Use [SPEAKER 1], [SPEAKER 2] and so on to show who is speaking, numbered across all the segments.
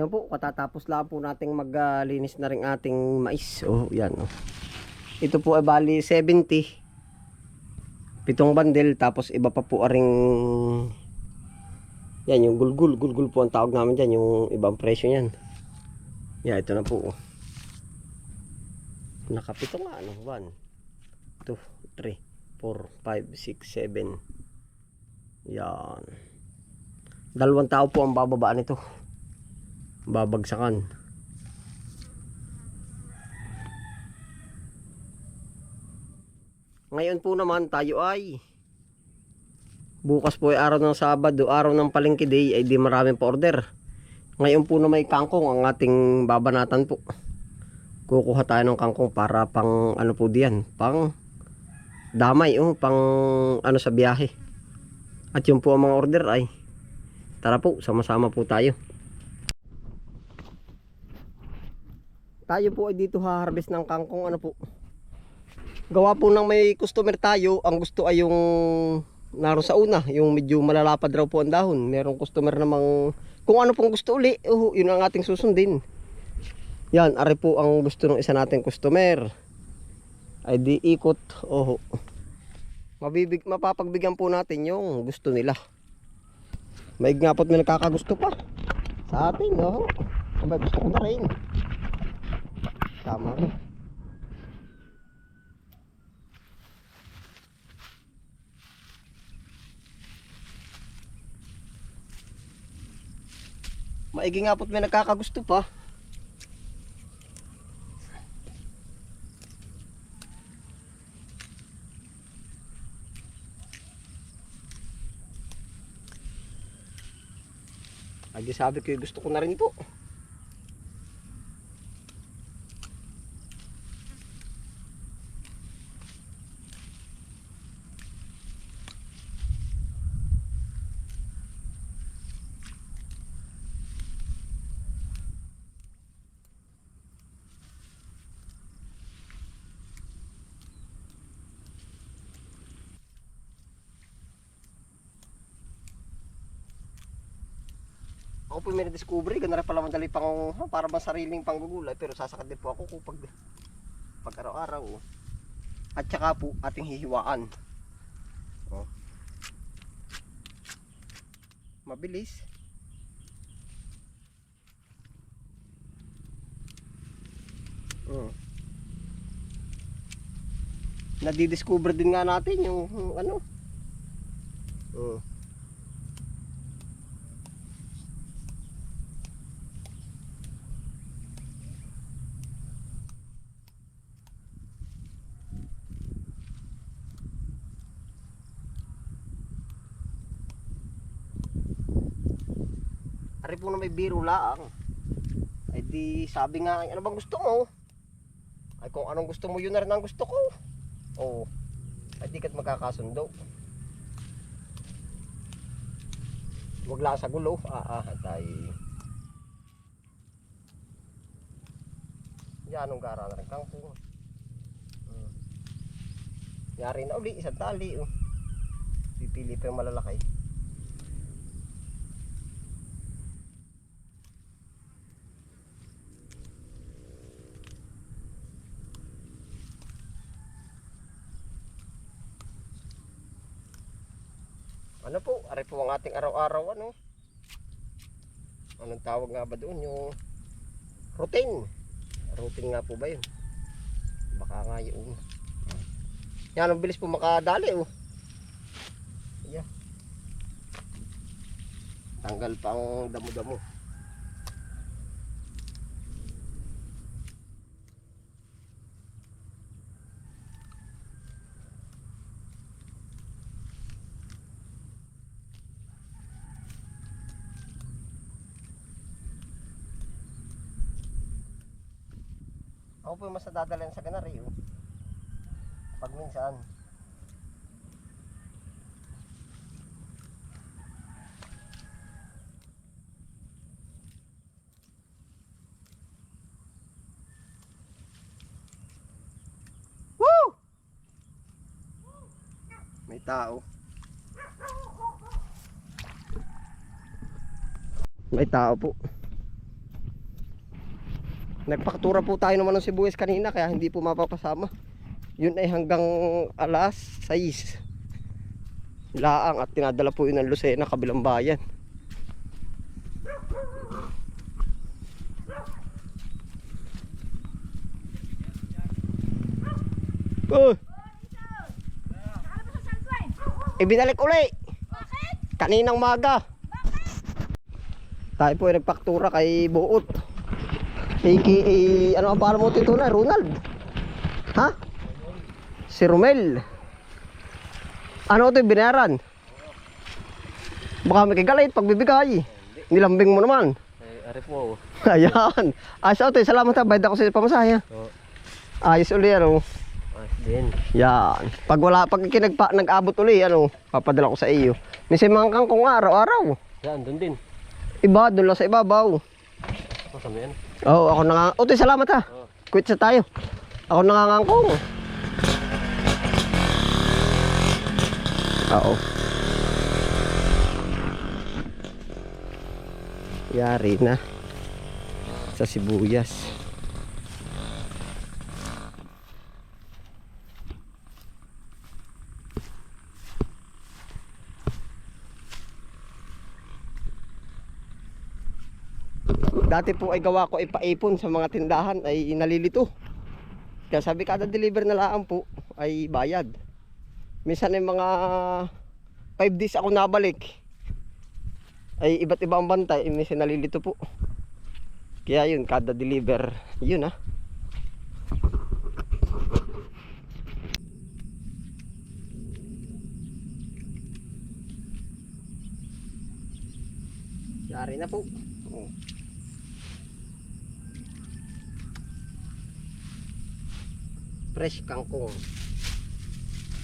[SPEAKER 1] Ayun po, katatapos lang po nating maglinis na rin ating mais. Oh, yan. Oh. Ito po ay bali 70. Pitong bandel tapos iba pa po aring yan yung gulgul, gulgul po ang tawag namin diyan, yung ibang presyo niyan. Yan, ito na po. oh. Nakapito nga ano, 1 2 3 4 5 6 7. Yan. Dalawang tao po ang bababaan nito babagsakan. Ngayon po naman tayo ay bukas po ay araw ng Sabado, araw ng Palengke Day ay di maraming pa order. Ngayon po na may kangkong ang ating babanatan po. Kukuha tayo ng kangkong para pang ano po diyan, pang damay oh, pang ano sa biyahe. At yun po ang mga order ay tara po, sama-sama po tayo. Tayo po ay dito ha-harvest ng kangkong ano po. Gawa po ng may customer tayo ang gusto ay yung naroon sa una yung medyo malalapad raw po ang dahon. Merong customer namang kung ano pong gusto uli oh, yun ang ating susundin. Yan ari po ang gusto ng isa nating customer. Ay di ikot oh mabibig mapapagbigyan po natin yung gusto nila. May nga po't may nakakagusto pa. Sa atin oh may gusto ko na rin Tama ko. Maigi nga po't may nagkakagusto pa. Ay, sabi ko gusto ko na rin po. Ako po may na-discover, ganda rin pala madali pang, para bang sariling panggugulay, pero sasakit din po ako kung pag, pag araw-araw. oh. At saka po, ating hihiwaan. Oh. Mabilis. Oh. Nadidiscover din nga natin yung ano. Oh. Ari po na may biro laang. Ay di sabi nga, ano bang gusto mo? Ay kung anong gusto mo yun na rin ang gusto ko. Oo. Ay di kat magkakasundo. Huwag lang sa gulo. Ah, ah, tay. Yan, anong gara na rin kang po. Hmm. Yari na uli, isang tali. Oh. Pipili pa yung malalaki. Ano po? Ari po ang ating araw-araw ano? Anong tawag nga ba doon? Yung routine. Routine nga po ba yun? Baka nga yung yan ang bilis po makadali oh. Yeah. Tanggal pa ang damo-damo. Ako po yung mas nadadala sa ganari oh. Pag minsan. Woo! May tao. May tao po. Nagpaktura po tayo naman ng sibuyas kanina kaya hindi po mapapasama. Yun ay hanggang alas 6. Laang at tinadala po yun ng Lucena kabilang bayan. Oh, ibinalik uli. Kaninang maga. Tayo po ay nagpaktura kay Buot. AKA, ano ang pangalan mo tito na? Ronald? Ha? Si Romel. Ano ito binayaran? Baka may kagalit pag bibigay. Nilambing mo naman.
[SPEAKER 2] Ay, ari po.
[SPEAKER 1] Ayan. Ayos ito, salamat ha. Bayad ako sa pamasaya.
[SPEAKER 2] Oo.
[SPEAKER 1] Ayos uli ano.
[SPEAKER 2] Ayos din.
[SPEAKER 1] Yan. Pag wala, pag kinagpa, nag-abot uli, ano, papadala ko sa iyo. May simangkang kong araw-araw.
[SPEAKER 2] Yan, doon din.
[SPEAKER 1] Iba, doon lang sa ibabaw.
[SPEAKER 2] Kasama yan.
[SPEAKER 1] Oo, ako nang... Utoy, salamat ha.
[SPEAKER 2] Oo.
[SPEAKER 1] Quit sa tayo. Ako nangangangkong. Oo. Yari na. Sa sibuyas. Dati po ay gawa ko ay paipon sa mga tindahan ay nalilito. Kaya sabi kada deliver na lang po ay bayad. Minsan ay mga 5 days ako nabalik. Ay iba't ibang bantay, eh, minsan nalilito po. Kaya yun, kada deliver, yun ah. Yari na po. Oh. Fresh kangkong.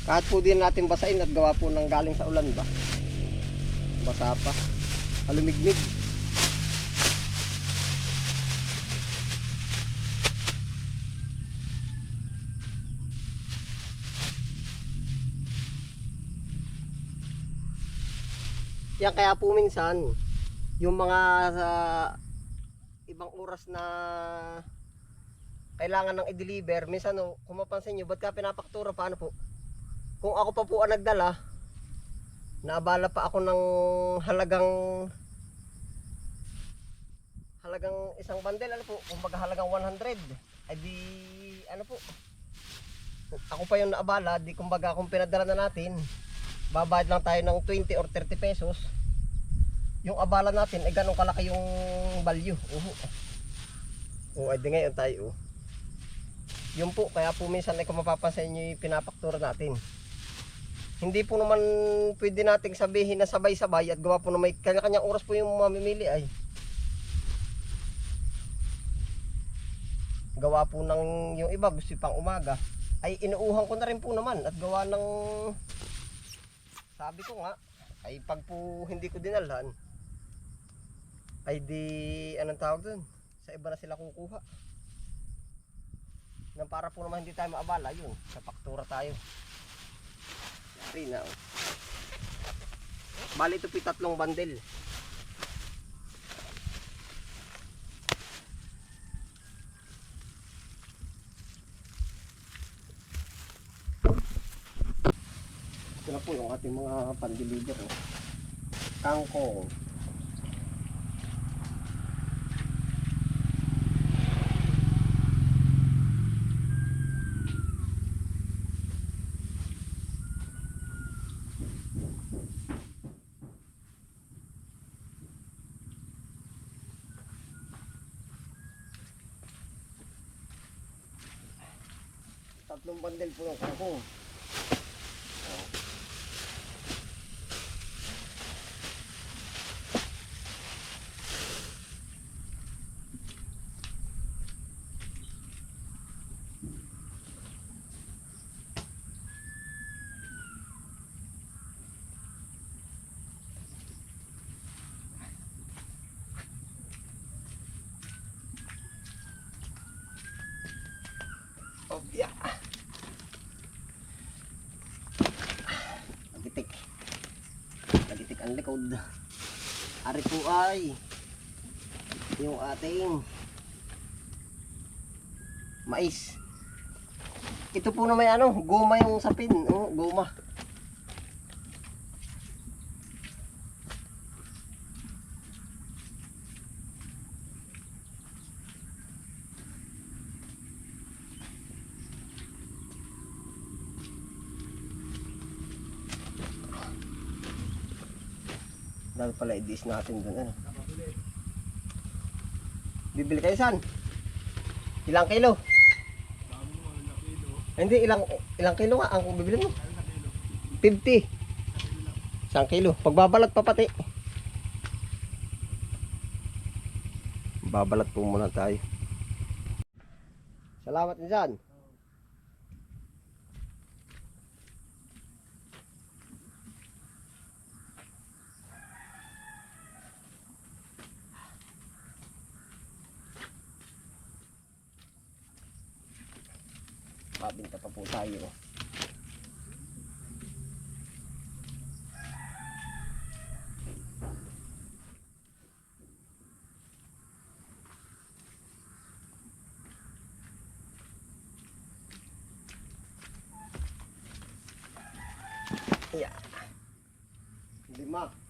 [SPEAKER 1] Kahit po din natin basain at gawa po ng galing sa ulan ba? Basa pa. Alumigmig. Yan kaya po minsan yung mga sa ibang oras na kailangan ng i-deliver, minsan no, kung mapansin nyo, ba't ka pinapaktura, paano po? Kung ako pa po ang nagdala, naabala pa ako ng halagang halagang isang bundle, ano po, kumbaga halagang 100, ay di, ano po, ako pa yung naabala, di kumbaga kung pinadala na natin, babayad lang tayo ng 20 or 30 pesos, yung abala natin, ay ganun kalaki yung value, uhu. O, ay di ngayon tayo, oh. Yun po, kaya po minsan ay kung mapapansin nyo yung pinapaktura natin. Hindi po naman pwede nating sabihin na sabay-sabay at gawa po na may kanya-kanyang oras po yung mamimili ay. Gawa po ng yung iba gusto pang umaga ay inuuhan ko na rin po naman at gawa ng sabi ko nga ay pag po hindi ko dinalhan ay di anong tawag dun sa iba na sila kukuha nang para po naman hindi tayo maabala yun sa faktura tayo yari na oh. bali ito po yung tatlong bandel ito na po yung ating mga pandeliver oh. kangkong tatlong bandel po ng kangkong ang likod. Ari po ay yung ating mais. Ito po na may ano, goma yung sapin. Oh, goma. Pala i-dis natin dun. Ano? Bibili kayo saan? Ilang kilo? Hindi, ilang ilang kilo nga ang bibili mo? 50. Isang kilo. Pagbabalat pa pati. Babalat po muna tayo. Salamat din dyan. Mabinta pa po tayo. Yeah. Lima.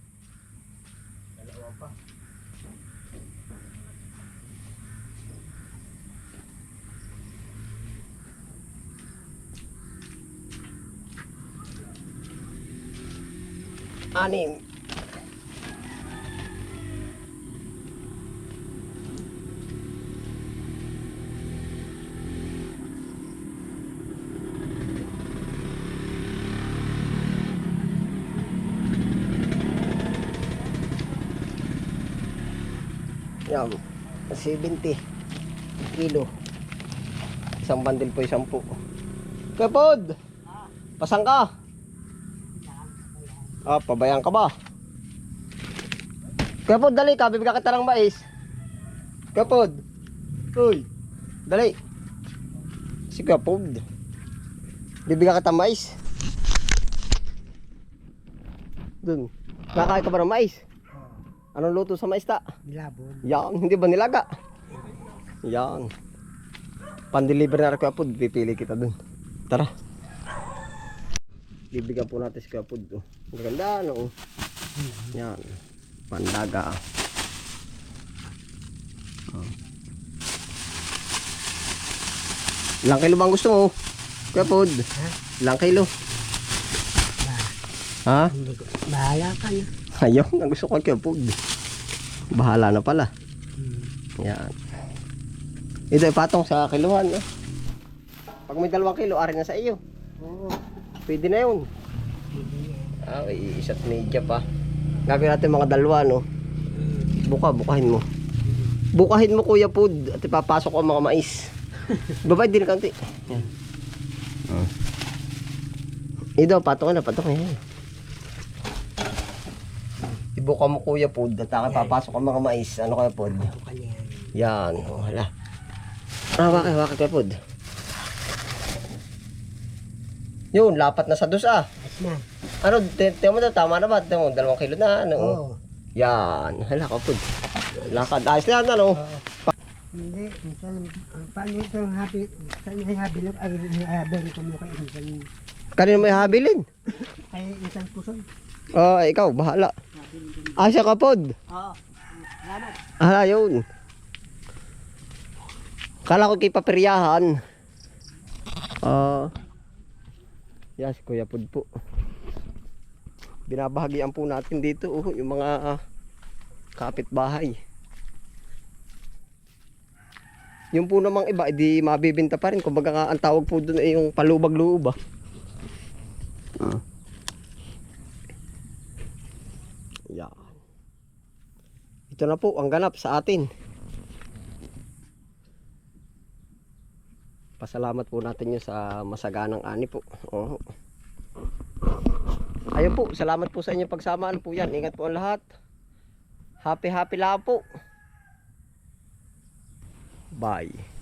[SPEAKER 1] Anim. Yan. 70 kilo. Isang bandil po isang po. Kapod! Pasang ka? Ah, pabayaan ka ba? Kapod, dali ka. Bibigyan kita ng mais. Kapod. Uy. Dali. Si Kapod. Bibigyan kita mais. Dun. Kakain ka ba ng mais? Anong luto sa mais ta?
[SPEAKER 3] Bilabon.
[SPEAKER 1] Yan, hindi ba nilaga? Yan. Pan-deliver na rin Kuya Pud, pipili kita dun. Tara. Bibigyan po natin si Kuya Pud. Oh. Ang ganda, no? Yan. Pandaga. Oh. Ilang kilo bang gusto mo? Kuya Pud? Ilang kilo? Ha?
[SPEAKER 3] Bahala ka na.
[SPEAKER 1] Ayaw, ang gusto ko kay Pud. Bahala na pala.
[SPEAKER 3] Hmm.
[SPEAKER 1] Yan. Ito ipatong sa kiluhan. No? Pag may dalawang kilo, ari na sa iyo.
[SPEAKER 3] Oo.
[SPEAKER 1] Pwede na yun. Ah, may isa't medya pa. Gagawin natin mga dalawa, no? Buka, bukahin mo. Bukahin mo, Kuya Pud. At ipapasok ko ang mga mais. Babay din kaunti. Yan. Oh. Ito, patong na, patong na. Ibuka mo, Kuya Pud. At ako papasok ang mga mais. Ano kaya, Pud? Yan, oh, wala. Ah, wakay, wakay kay Pud. Yun, lapat na sa dus ah.
[SPEAKER 3] At na.
[SPEAKER 1] Ano, tiyan mo na, tama na ba? Tiyan mo, dalawang kilo na, ano?
[SPEAKER 3] Oo.
[SPEAKER 1] Yan, hala ka Pud. Lakad, ayos na yan, ano?
[SPEAKER 3] Hindi. Minsan, ang paano ito ang? Saan yung happy look? Ay, happy ko mo kay minsan.
[SPEAKER 1] Kanino may habilin?
[SPEAKER 3] Ay, minsan kuson.
[SPEAKER 1] Oh, ikaw, bahala. Asya ka Pud.
[SPEAKER 3] Oo.
[SPEAKER 1] Ah, yun. Kala ko kay papiryahan. Ah. yes, Kuya Pud po. Binabahagian po natin dito oh, yung mga ah, kapitbahay. Yung po namang iba, hindi mabibinta pa rin. Kumbaga nga, ang tawag po doon ay yung palubag-loob ah. Ah. Yan. Ito na po ang ganap sa atin. Pasalamat po natin yun sa masaganang ani po. Oo. Ayun po, salamat po sa inyong pagsama. Ano po yan? Ingat po ang lahat. Happy happy lang po. Bye.